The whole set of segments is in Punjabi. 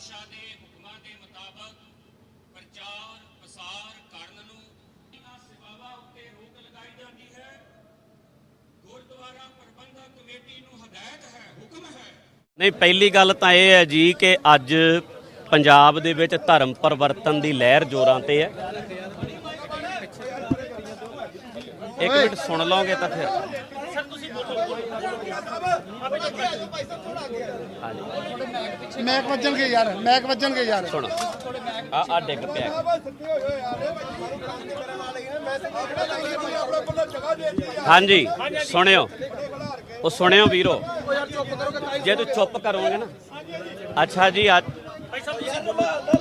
ਪਾਤਸ਼ਾਹ ਦੇ ਹੁਕਮਾਂ ਦੇ ਮੁਤਾਬਕ ਪ੍ਰਚਾਰ, ਪ੍ਰਸਾਰ ਕਰਨ ਨੂੰ ਇਹਨਾਂ ਸੇਵਾਵਾਂ ਉੱਤੇ ਰੋਕ ਲਗਾਈ ਜਾਂਦੀ ਹੈ। ਗੁਰਦੁਆਰਾ ਪ੍ਰਬੰਧਕ ਕਮੇਟੀ ਨੂੰ ਹਦਾਇਤ ਹੈ, ਹੁਕਮ ਹੈ। ਨਹੀਂ, ਪਹਿਲੀ ਗੱਲ ਤਾਂ ਇਹ ਹੈ ਜੀ ਕਿ ਅੱਜ ਪੰਜਾਬ ਦੇ ਵਿੱਚ ਧਰਮ ਪਰਿਵਰਤਨ ਦੀ ਲਹਿਰ ਜ਼ੋਰਾਂ ਤੇ ਹੈ। ਇੱਕ ਮਿੰਟ ਸੁਣ ਲਓਗੇ ਤਾਂ ਫਿਰ। ਮੈਕ ਵੱਜਣਗੇ ਯਾਰ ਮੈਕ ਵੱਜਣਗੇ ਯਾਰ। ਸੁਣੋ। ਆ ਆ ਡਿੱਗ ਪਿਆ। ਹਾਂਜੀ ਸੁਣਿਓ। ਉਹ ਸੁਣਿਓ ਵੀਰੋ। ਜੇ ਤੂੰ ਚੁੱਪ ਕਰੋਗੇ ਨਾ। ਅੱਛਾ ਜੀ ਅੱਜ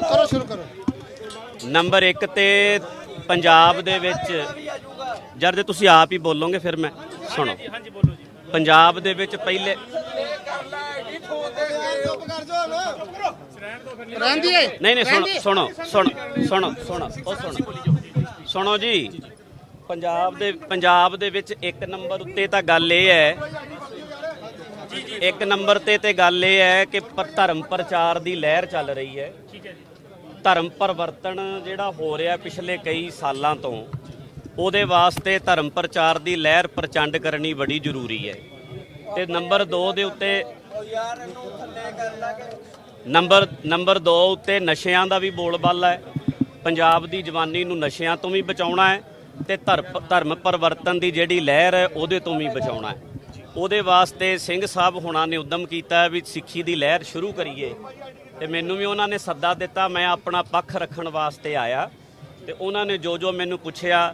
ਕਰੋ ਸ਼ੁਰੂ ਕਰੋ। ਨੰਬਰ 1 ਤੇ ਪੰਜਾਬ ਦੇ ਵਿੱਚ ਜਦ ਤੁਸੀਂ ਆਪ ਹੀ ਬੋਲੋਗੇ ਫਿਰ ਮੈਂ ਸੁਣੋ। ਪੰਜਾਬ ਦੇ ਵਿੱਚ ਪਹਿਲੇ ਨਹੀਂ ਨਹੀਂ ਸੁਣੋ ਸੁਣੋ ਸੁਣੋ ਸੁਣੋ ਸੁਣੋ ਉਹ ਸੁਣੋ। ਸੁਣੋ ਜੀ। ਪੰਜਾਬ ਦੇ ਪੰਜਾਬ ਦੇ ਵਿੱਚ ਇੱਕ ਨੰਬਰ ਉੱਤੇ ਤਾਂ ਗੱਲ ਇਹ ਹੈ ਇੱਕ ਨੰਬਰ ਤੇ ਤੇ ਗੱਲ ਇਹ ਹੈ ਕਿ ਧਰਮ ਪ੍ਰਚਾਰ ਦੀ ਲਹਿਰ ਚੱਲ ਰਹੀ ਹੈ। ਧਰਮ ਪਰਿਵਰਤਨ ਜਿਹੜਾ ਹੋ ਰਿਹਾ ਪਿਛਲੇ ਕਈ ਸਾਲਾਂ ਤੋਂ ਉਹਦੇ ਵਾਸਤੇ ਧਰਮ ਪ੍ਰਚਾਰ ਦੀ ਲਹਿਰ ਪ੍ਰਚੰਡ ਕਰਨੀ ਬੜੀ ਜ਼ਰੂਰੀ ਹੈ। ਤੇ ਨੰਬਰ 2 ਦੇ ਉੱਤੇ ਨੰਬਰ ਨੰਬਰ 2 ਉੱਤੇ ਨਸ਼ਿਆਂ ਦਾ ਵੀ ਬੋਲਬਾਲਾ ਹੈ। ਪੰਜਾਬ ਦੀ ਜਵਾਨੀ ਨੂੰ ਨਸ਼ਿਆਂ ਤੋਂ ਵੀ ਬਚਾਉਣਾ ਹੈ ਤੇ ਧਰਮ ਧਰਮ ਪਰਿਵਰਤਨ ਦੀ ਜਿਹੜੀ ਲਹਿਰ ਹੈ ਉਹਦੇ ਤੋਂ ਵੀ ਬਚਾਉਣਾ ਹੈ। ਉਹਦੇ ਵਾਸਤੇ ਸਿੰਘ ਸਾਹਿਬ ਹੁਣਾਂ ਨੇ ਉਦਮ ਕੀਤਾ ਵੀ ਸਿੱਖੀ ਦੀ ਲਹਿਰ ਸ਼ੁਰੂ ਕਰੀਏ। ਤੇ ਮੈਨੂੰ ਵੀ ਉਹਨਾਂ ਨੇ ਸੱਦਾ ਦਿੱਤਾ, ਮੈਂ ਆਪਣਾ ਪੱਖ ਰੱਖਣ ਵਾਸਤੇ ਆਇਆ। ਤੇ ਉਹਨਾਂ ਨੇ ਜੋ ਜੋ ਮੈਨੂੰ ਪੁੱਛਿਆ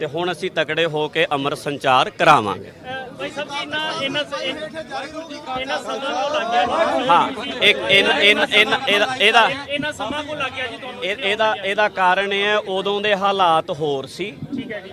ਤੇ ਹੁਣ ਅਸੀਂ ਤਕੜੇ ਹੋ ਕੇ ਅੰਮ੍ਰਿਤ ਸੰਚਾਰ ਕਰਾਵਾਂਗੇ। ਭਾਈ ਸਾਹਿਬ ਜੀ ਇਹਨਾਂ ਇਹਨਾਂ ਇਹਨਾਂ ਸਮਾਂ ਕੋ ਲੱਗ ਗਿਆ ਹਾਂ ਇੱਕ ਇਹਦਾ ਇਹਨਾਂ ਸਮਾਂ ਕੋ ਲੱਗ ਗਿਆ ਜੀ ਤੁਹਾਨੂੰ? ਇਹ- ਇਹਦਾ ਇਹਦਾ ਕਾਰਨ ਇਹ ਹੈ ਉਦੋਂ ਦੇ ਹਾਲਾਤ ਹੋਰ ਸੀ। ਠੀਕ ਹੈ ਜੀ।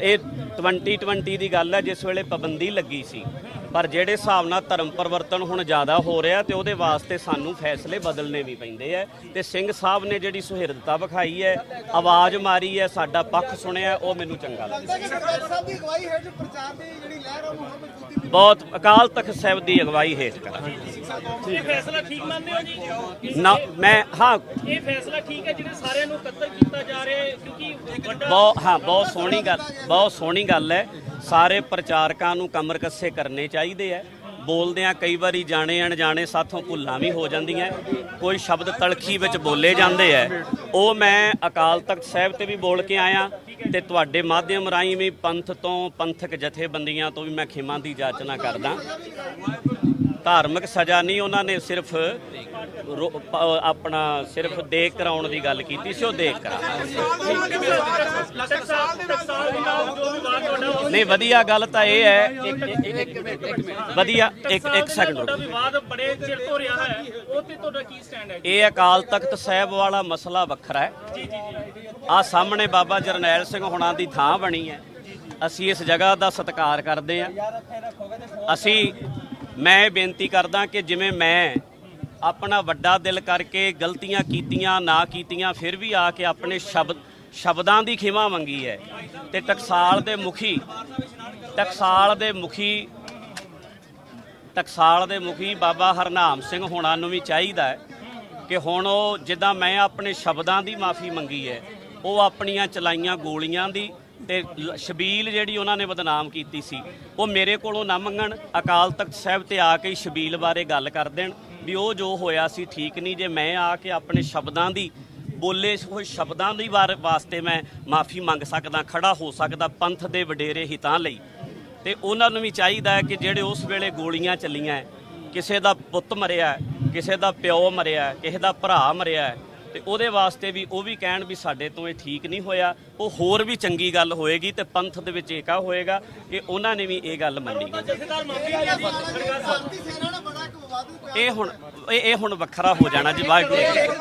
ਇਹ 2020 ਦੀ ਗੱਲ ਹੈ ਜਿਸ ਵੇਲੇ ਪਾਬੰਦੀ ਲੱਗੀ ਸੀ। ਪਰ ਜਿਹੜੇ ਹਿਸਾਬ ਨਾਲ ਧਰਮ ਪਰਿਵਰਤਨ ਹੁਣ ਜ਼ਿਆਦਾ ਹੋ ਰਿਹਾ ਤੇ ਉਹਦੇ ਵਾਸਤੇ ਸਾਨੂੰ ਫੈਸਲੇ ਬਦਲਨੇ ਵੀ ਪੈਂਦੇ ਆ। ਤੇ ਸਿੰਘ ਸਾਹਿਬ ਨੇ ਜਿਹੜੀ ਸੁਹਿਰਦਤਾ ਵਿਖਾਈ ਹੈ ਆਵਾਜ਼ ਮਾਰੀ ਹੈ ਸਾਡਾ ਪੱਖ ਸੁਣਿਆ ਉਹ ਮੈਨੂੰ ਚੰਗਾ ਲੱਗਾ ਸਾਹਿਬ ਦੀ ਅਗਵਾਈ ਹੇਠ ਪ੍ਰਚਾਰ ਦੀ ਜਿਹੜੀ ਲਹਿਰ ਉਹ ਹੋਰ ਮਜ਼ਬੂਤੀ ਬਹੁਤ ਅਕਾਲ ਤਖਤ ਸਾਹਿਬ ਦੀ ਅਗਵਾਈ ਹੇਠ ਕਰਾਂ ਇਹ ਫੈਸਲਾ ਠੀਕ ਮੰਨਦੇ ਹੋ ਜੀ? ਨਾ ਮੈਂ ਹਾਂ। ਇਹ ਫੈਸਲਾ ਠੀਕ ਹੈ ਜਿਹੜੇ ਸਾਰਿਆਂ ਨੂੰ ਕਤਲ ਕੀਤਾ ਜਾ ਰਿਹਾ ਹੈ ਕਿਉਂਕਿ ਵੱਡਾ ਬਹੁਤ ਹਾਂ ਬਹੁਤ ਸੋਹਣੀ ਗੱਲ ਬਹੁਤ ਸੋਹਣੀ ਗੱਲ ਹੈ। ਸਾਰੇ ਪ੍ਰਚਾਰਕਾਂ ਨੂੰ ਕਮਰ ਕੱਸੇ ਕਰਨੇ ਚਾਹੀਦੇ ਐ ਬੋਲਦਿਆਂ ਕਈ ਵਾਰੀ ਜਾਣੇ ਅਣਜਾਣੇ ਸਾਥੋਂ ਭੁੱਲਾਂ ਵੀ ਹੋ ਜਾਂਦੀਆਂ ਕੋਈ ਸ਼ਬਦ ਤਲਖੀ ਵਿੱਚ ਬੋਲੇ ਜਾਂਦੇ ਐ ਉਹ ਮੈਂ ਅਕਾਲ ਤਖਤ ਸਾਹਿਬ ਤੇ ਵੀ ਬੋਲ ਕੇ ਆਇਆ ਤੇ ਤੁਹਾਡੇ ਮਾਧਿਅਮ ਰਾਹੀਂ ਵੀ ਪੰਥ ਤੋਂ ਪੰਥਕ ਜਥੇਬੰਦੀਆਂ ਤੋਂ ਵੀ ਮੈਂ ਖਿਮਾ ਦੀ ਜਾਚਨਾ ਕਰਦਾ। ਧਾਰਮਿਕ ਸਜ਼ਾ ਨਹੀਂ ਉਹਨਾਂ ਨੇ ਸਿਰਫ ਰੋ- ਆਪਣਾ ਸਿਰਫ ਦੇਖ ਕਰਾਉਣ ਦੀ ਗੱਲ ਕੀਤੀ ਸੀ, ਉਹ ਦੇਖ ਕਰਾ ਨਹੀਂ, ਵਧੀਆ ਗੱਲ ਤਾਂ ਇਹ ਹੈ, ਵਧੀਆ, ਇੱਕ ਇੱਕ ਸੈਕਿੰਡ ਰੁਕੋ। ਵਿਵਾਦ ਬੜੇ ਚਿਰ ਤੋਂ ਰਿਹਾ ਹੈ ਉਹ ਤੇ ਤੁਹਾਡਾ ਕੀ ਸਟੈਂਡ ਹੈ ਇਹ ਅਕਾਲ ਤਖਤ ਸਾਹਿਬ ਵਾਲਾ ਮਸਲਾ ਵੱਖਰਾ ਹੈ। ਜੀ ਜੀ ਆ ਸਾਹਮਣੇ ਬਾਬਾ ਜਰਨੈਲ ਸਿੰਘ ਹੁਣਾਂ ਦੀ ਥਾਂ ਬਣੀ ਹੈ। ਅਸੀਂ ਇਸ ਜਗ੍ਹਾ ਦਾ ਸਤਿਕਾਰ ਕਰਦੇ ਹਾਂ। ਅਸੀਂ ਮੈਂ ਇਹ ਬੇਨਤੀ ਕਰਦਾ ਕਿ ਜਿਵੇਂ ਮੈਂ ਆਪਣਾ ਵੱਡਾ ਦਿਲ ਕਰਕੇ ਗਲਤੀਆਂ ਕੀਤੀਆਂ, ਨਾ ਕੀਤੀਆਂ, ਫਿਰ ਵੀ ਆ ਕੇ ਆਪਣੇ ਸ਼ਬਦ, ਸ਼ਬਦਾਂ ਦੀ ਖਿਮਾ ਮੰਗੀ ਹੈ। ਤੇ ਟਕਸਾਲ ਦੇ ਮੁਖੀ, ਟਕਸਾਲ ਦੇ ਮੁਖੀ, ਟਕਸਾਲ ਦੇ ਮੁਖੀ ਬਾਬਾ ਹਰਨਾਮ ਸਿੰਘ ਹੋਣਾ ਨੂੰ ਵੀ ਚਾਹੀਦਾ ਹੈ ਕਿ ਹੁਣ ਉਹ ਜਿੱਦਾਂ ਮੈਂ ਆਪਣੇ ਸ਼ਬਦਾਂ ਦੀ ਮਾਫੀ ਮੰਗੀ ਹੈ, ਉਹ ਆਪਣੀਆਂ ਚਲਾਈਆਂ ਗੋਲੀਆਂ ਦੀ ਤੇ ਲ- ਸ਼ਬੀਲ ਜਿਹੜੀ ਉਹਨਾਂ ਨੇ ਬਦਨਾਮ ਕੀਤੀ ਸੀ, ਉਹ ਮੇਰੇ ਕੋਲੋਂ ਨਾ ਮੰਗਣ, ਅਕਾਲ ਤਖਤ ਸਾਹਿਬ ਤੇ ਆ ਕੇ ਹੀ ਸ਼ਬੀਲ ਬਾਰੇ ਗੱਲ ਕਰ ਦੇਣ ਵੀ ਉਹ ਜੋ ਹੋਇਆ ਸੀ ਠੀਕ ਨਹੀਂ, ਜੇ ਮੈਂ ਆ ਕੇ ਆਪਣੇ ਸ਼ਬਦਾਂ ਦੀ ਬੋਲੇ ਹੋਏ ਸ਼ਬਦਾਂ ਦੀ ਵਾਰ- ਵਾਸਤੇ ਮੈਂ ਮਾਫੀ ਮੰਗ ਸਕਦਾ, ਖੜਾ ਹੋ ਸਕਦਾ ਪੰਥ ਦੇ ਵਡੇਰੇ ਹਿਤਾਂ ਲਈ, ਤੇ ਉਹਨਾਂ ਨੂੰ ਵੀ ਚਾਹੀਦਾ ਹੈ ਕਿ ਜਿਹੜੇ ਉਸ ਵੇਲੇ ਗੋਲੀਆਂ ਚੱਲੀਆਂ ਕਿਸੇ ਦਾ ਪੁੱਤ ਮਰਿਆ ਕਿਸੇ ਦਾ ਪਿਓ ਮਰਿਆ ਕਿਸੇ ਦਾ ਭਰਾ ਮਰਿਆ ਤੇ ਉਹਦੇ ਵਾਸਤੇ ਵੀ ਉਹ ਵੀ ਕਹਿਣ ਵੀ ਸਾਡੇ ਤੋਂ ਇਹ ਠੀਕ ਨਹੀਂ ਹੋਇਆ। ਉਹ ਹੋਰ ਵੀ ਚੰਗੀ ਗੱਲ ਹੋਏਗੀ ਤੇ ਪੰਥ ਦੇ ਵਿੱਚ ਏਕਾ ਹੋਏਗਾ। ਕਿ ਉਹਨਾਂ ਨੇ ਵੀ ਇਹ ਗੱਲ ਮੰਨੀ ਇਹ ਹੁਣ, ਇਹ ਇਹ ਹੁਣ ਵੱਖਰਾ ਹੋ ਜਾਣਾ ਜੀ, ਵਾਹਿਗੁਰੂ ਜੀ